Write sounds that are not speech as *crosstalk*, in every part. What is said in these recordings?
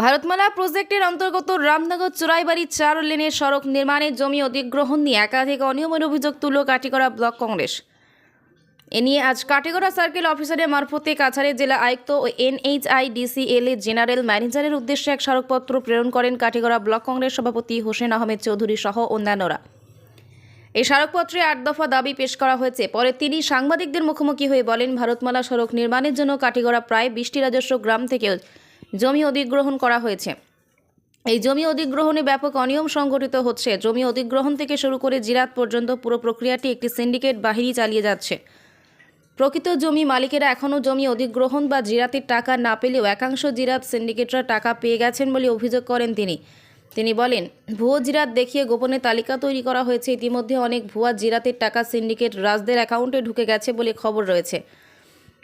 ভারতমালা প্রজেক্টের অন্তর্গত রামনগর চোরাইবাড়ি চার লেনের সড়ক নির্মাণের জমি অধিগ্রহণ নিয়ে একাধিক অনিয়মের অভিযোগ তুলল কাটিগড়া ব্লক কংগ্রেস। এ নিয়ে আজ কাটিগড়া সার্কেল অফিসারের মারফতে কাছাড়ের জেলা আয়ুক্ত ও এনএইচআইডিসিএল এর জেনারেল ম্যানেজারের উদ্দেশ্যে এক স্মারকপত্র প্রেরণ করেন কাটিগড়া ব্লক কংগ্রেস সভাপতি হোসেন আহমেদ চৌধুরী সহ অন্যান্যরা। এই স্মারকপত্রে আট দফা দাবি পেশ করা হয়েছে। পরে তিনি সাংবাদিকদের মুখোমুখি হয়ে বলেন, ভারতমালা সড়ক নির্মাণের জন্য কাটিগড়া প্রায় বিশটি রাজস্ব গ্রাম থেকে জমি অধিগ্রহণ করা হয়েছে। এই জমি অধিগ্রহণে ব্যাপক অনিয়ম সংঘটিত হচ্ছে। জমি অধিগ্রহণ থেকে শুরু করে জিরাত পর্যন্ত পুরো প্রক্রিয়াটি একটি সিন্ডিকেট বাহিনী চালিয়ে যাচ্ছে। প্রকৃত জমি মালিকেরা এখনও জমি অধিগ্রহণ বা জিরাতের টাকা না পেলেও একাংশ জিরাত সিন্ডিকেটরা টাকা পেয়ে গেছেন বলে অভিযোগ করেন তিনি। তিনি বলেন, ভুয়ো জিরাত দেখিয়ে গোপনে তালিকা তৈরি করা হয়েছে। ইতিমধ্যে অনেক ভুয়া জিরাতের টাকা সিন্ডিকেট রাজদের অ্যাকাউন্টে ঢুকে গেছে বলে খবর রয়েছে।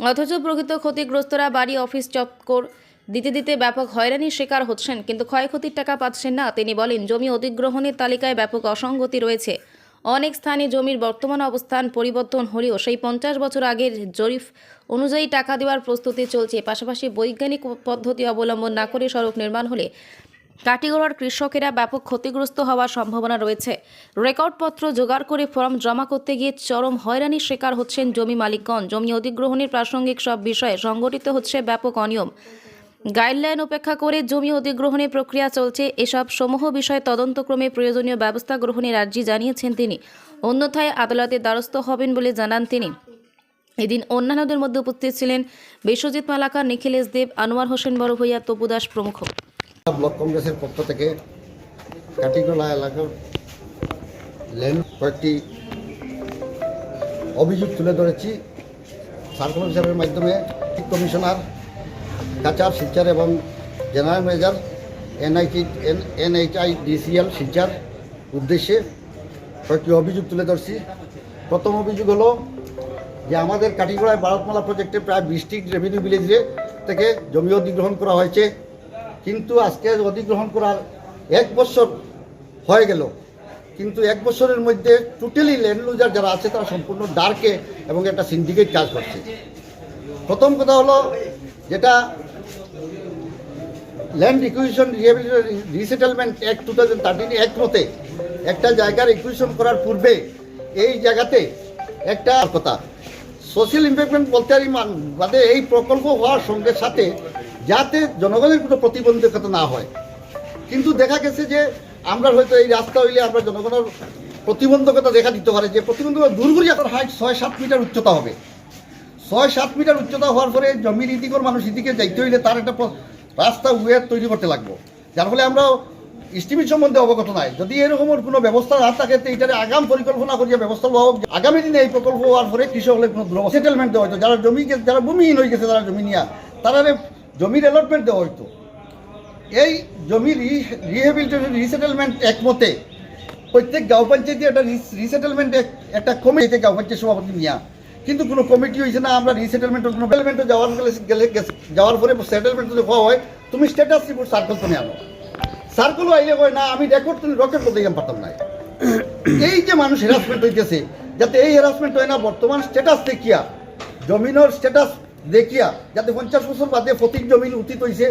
অথচ প্রকৃত ক্ষতিগ্রস্তরা বাড়ি, অফিস চক্কর দিতে দিতে ব্যাপক হয়রানির শিকার হচ্ছেন, কিন্তু ক্ষয়ক্ষতির টাকা পাচ্ছেন না। তিনি বলেন, জমি অধিগ্রহণের তালিকায় ব্যাপক অসঙ্গতি রয়েছে। অনেক স্থানে জমির বর্তমান অবস্থান পরিবর্তন হলেও সেই পঞ্চাশ বছর আগের জরিফ অনুযায়ী টাকা দেওয়ার প্রস্তুতি চলছে। পাশাপাশি বৈজ্ঞানিক পদ্ধতি অবলম্বন না করে সড়ক নির্মাণ হলে কাটিগড়ার কৃষকেরা ব্যাপক ক্ষতিগ্রস্ত হওয়ার সম্ভাবনা রয়েছে। রেকর্ডপত্র জোগাড় করে ফর্ম জমা করতে গিয়ে চরম হয়রানির শিকার হচ্ছেন জমি মালিকগণ। জমি অধিগ্রহণের প্রাসঙ্গিক সব বিষয়ে সংগঠিত হচ্ছে ব্যাপক অনিয়ম। গাইডলাইন উপেক্ষা করে জমি অধিগ্রহণের প্রক্রিয়া চলছে। এসব সমূহ বিষয়ে তদন্তক্রমে প্রয়োজনীয় ব্যবস্থা গ্রহণের আর্জি জানিয়েছেন তিনি। অন্যথায় আদালতের দ্বারস্থ হবেন বলে জানান তিনি। এদিন অন্যান্যদের মধ্যে উপস্থিত ছিলেন বিশ্বজিৎ মালাকার, নিখিলেশ দেব, আনোয়ার হোসেন বড় ভূঁইয়া তপু দাস প্রমুখ। ব্লক কংগ্রেসের পক্ষ থেকে কাটিগোলা এলাকার ল্যান্ড কয়েকটি অভিযোগ তুলে ধরেছি। সার্কেল অফিসারের মাধ্যমে কমিশনার কাচার শিলচার এবং general manager NIT NHIDCL Silchar উদ্দেশ্যে কয়েকটি অভিযোগ তুলে ধরছি। প্রথম অভিযোগ হলো যে আমাদের কাটিগড়ায় ভারতমালা প্রজেক্টে প্রায় বিশটি রেভিনিউ ভিলেজ থেকে জমি অধিগ্রহণ করা হয়েছে। কিন্তু আজকে অধিগ্রহণ করার এক বছর হয়ে গেল। কিন্তু এক বছরের মধ্যে টোটালি ল্যান্ড লুজার যারা আছে তারা সম্পূর্ণ ডার্কে এবং একটা সিন্ডিকেট কাজ করছে। প্রথম কথা হলো যেটা land acquisition resettlement act two thousand thirteen act মতে একটা জায়গার ইকুইশন করার পূর্বে এই জায়গাতে একটা কথা সোশ্যাল ইমপ্যাক্টমেন্ট বলতে পারি মান- বাদে এই প্রকল্প হওয়ার সঙ্গে সাথে যাতে জনগণের কোনো প্রতিবন্ধকতা না হয়। কিন্তু দেখা গেছে যে আমরা হয়তো এই রাস্তা হইলে আমরা জনগণের প্রতিবন্ধকতা দেখা দিতে পারে, যে প্রতিবন্ধকতা দূর করি আপনার হাইট ছয় সাত মিটার উচ্চতা হবে। ছয় সাত মিটার উচ্চতা হওয়ার পরে জমির ইদিকর মানুষ ইদিকে যাইতে হইলে তার একটা রাস্তা ওয়ের তৈরি করতে লাগবো। যার ফলে আমরা ইস্টিমেট সম্বন্ধে অবগত নাই। যদি এরকমের কোনো ব্যবস্থা না থাকে, তো এটার আগাম পরিকল্পনা করিয়া ব্যবস্থা লওয়া হোক। আগামী দিনে এই প্রকল্প হওয়ার পরে কৃষকদের কোনো সেটেলমেন্ট দেওয়া হয়তো। যারা জমি যারা ভূমিহীন হয়ে গেছে যারা জমি নিয়া, তারা জমির অ্যালটমেন্ট দেওয়া হয়তো এই জমি রিহেবিলিটেশন রিসেটেলমেন্ট একমতে প্রত্যেক গাঁও পঞ্চায়েতে একটা রিসেটেলমেন্ট একটা কমিটি গাঁও পঞ্চায়েত সভাপতি নিয়া কিন্তু কোনো কমিটি হয়েছে না আমরা রিসেটেলমেন্টের কোনো সেটেলমেন্টে যাওয়ার গেলে গেলে যাওয়ার পরে সেটেলমেন্ট যদি হওয়া হয় তুমি স্ট্যাটাস রিপোর্ট সার্কেল তুমি আনো। সার্কেলও আইলে কয় না আমি রেকর্ড তুমি রকেট করতে গেলাম পারতাম না। *coughs* এই যে মানুষ হ্যারাসমেন্ট হইতেছে যাতে এই হ্যারাসমেন্ট হয় না বর্তমান স্ট্যাটাস দেখিয়া জমিনের স্ট্যাটাস দেখিয়া যাতে পঞ্চাশ বছর বাদে ফতিক জমিন উচিত হয়েছে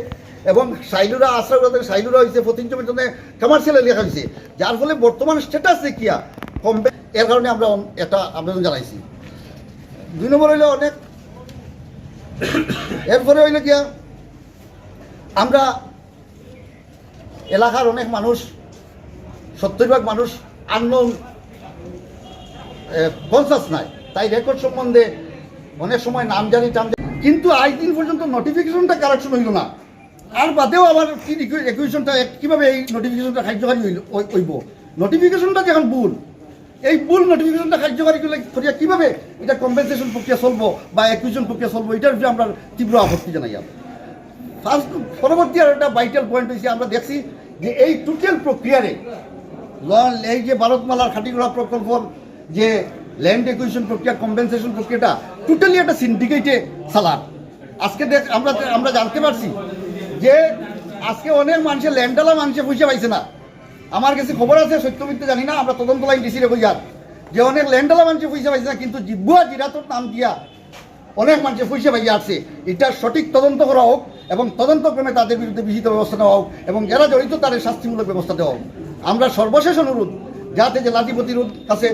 এবং সাইলুরা আশ্রয় সাইলুরা হয়েছে ফতিক জমির জন্য কমার্শিয়াল লেখা হয়েছে যার ফলে বর্তমান স্ট্যাটাস দেখিয়া কমবে। এর কারণে আমরা এটা আবেদন জানাইছি। দুই নম্বর হইলে অনেক। এরপরে হইলে গিয়া আমরা এলাকার অনেক মানুষ, সত্তর ভাগ মানুষ আননোন কনসাস নাই। তাই রেকর্ড সম্বন্ধে অনেক সময় নাম জানি, টাম জানি। কিন্তু আজ দিন পর্যন্ত নোটিফিকেশনটা কারেকশন হইল না। আর বাদেও আবার কি একুইশনটা কীভাবে এই নোটিফিকেশনটা কার্যকারী হইল হই- হইব? নোটিফিকেশনটা যখন ভুল এই ভুল নোটিফিকেশনটা কার্যকারী করিয়া কীভাবে এটা কম্পেনসেশন প্রক্রিয়া চলবো বা একুইশন প্রক্রিয়া চলবো, এটার বিষয়ে আমরা তীব্র আপত্তি জানাই আমরা। ফার্স্ট পরবর্তী আর একটা ভাইটাল পয়েন্ট হয়েছে আমরা দেখছি যে এই টোটাল প্রক্রিয়ারে এই যে ভারতমালার খাটিগড়া প্রকল্প, যে ল্যান্ড একুইশন প্রক্রিয়া কম্পেনসেশন প্রক্রিয়াটা টোটালি একটা সিন্ডিকেটে চালান। আজকে দেখ, আমরা আমরা জানতে পারছি যে আজকে অনেক মানুষের ল্যান্ডালা মানুষে পয়সা পাইছে না। আমার কাছে খবর আছে সত্য মিথ্যে জানি না, আমরা তদন্ত লাইন ডিসি রে যান যে অনেক ল্যান্ডালা মানুষে পয়সা পাইছে না, কিন্তু জিব্বুয়া জিরাতর নাম দিয়া অনেক মানুষের পয়সা পাইয়া আছে। এটার সঠিক তদন্ত করা হোক এবং তদন্তক্রমে তাদের বিরুদ্ধে বিহিত ব্যবস্থা নেওয়া হোক এবং যারা জড়িত তাদের শাস্তিমূলক ব্যবস্থা দেওয়া হোক। আমরা সর্বশেষ অনুরোধ, যাতে যে জেলাধিপতির কাছে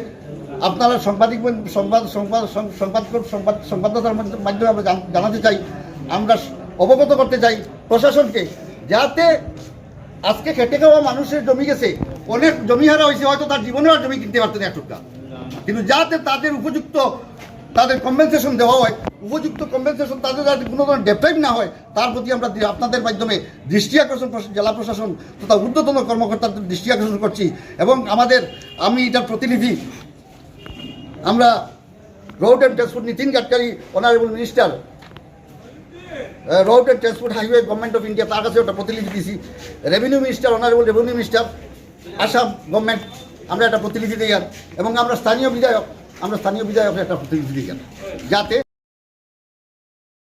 আপনারা সাংবাদিক সংবাদ সংবাদ সংবাদ সংবাদ সংবাদদাতার মাধ্যমে আমরা জানাতে চাই, আমরা অবগত করতে চাই প্রশাসনকে, যাতে আজকে খেটে খাওয়া মানুষের জমি গেছে, অনেক জমি হারা হয়েছে, হয়তো তার জীবনে আর জমি কিনতে পারতেন এক টুকরা কিন্তু যাতে তাদের উপযুক্ত তাদের কম্পেনসেশন দেওয়া হয়, উপযুক্ত কম্পেনসেশন তাদের যাতে কোনো ধরনের ডেপ্রাইভ না হয়, তার প্রতি আমরা আপনাদের মাধ্যমে দৃষ্টি আকর্ষণ জেলা প্রশাসন তথা ঊর্ধ্বতন কর্মকর্তাদের দৃষ্টি আকর্ষণ করছি এবং আমাদের, আমি এটার প্রতিনিধি, আমরা road and transport Nitin Gadkari honourable minister road and transport highway government of India তার কাছে একটা প্রতিনিধি দিয়েছি revenue minister honourable revenue minister Assam government আমরা একটা প্রতিনিধি দিয়ে এবং আমরা স্থানীয় বিধায়ক, আমরা স্থানীয় বিধায়কের একটা প্রতিনিধি দিয়ে যাতে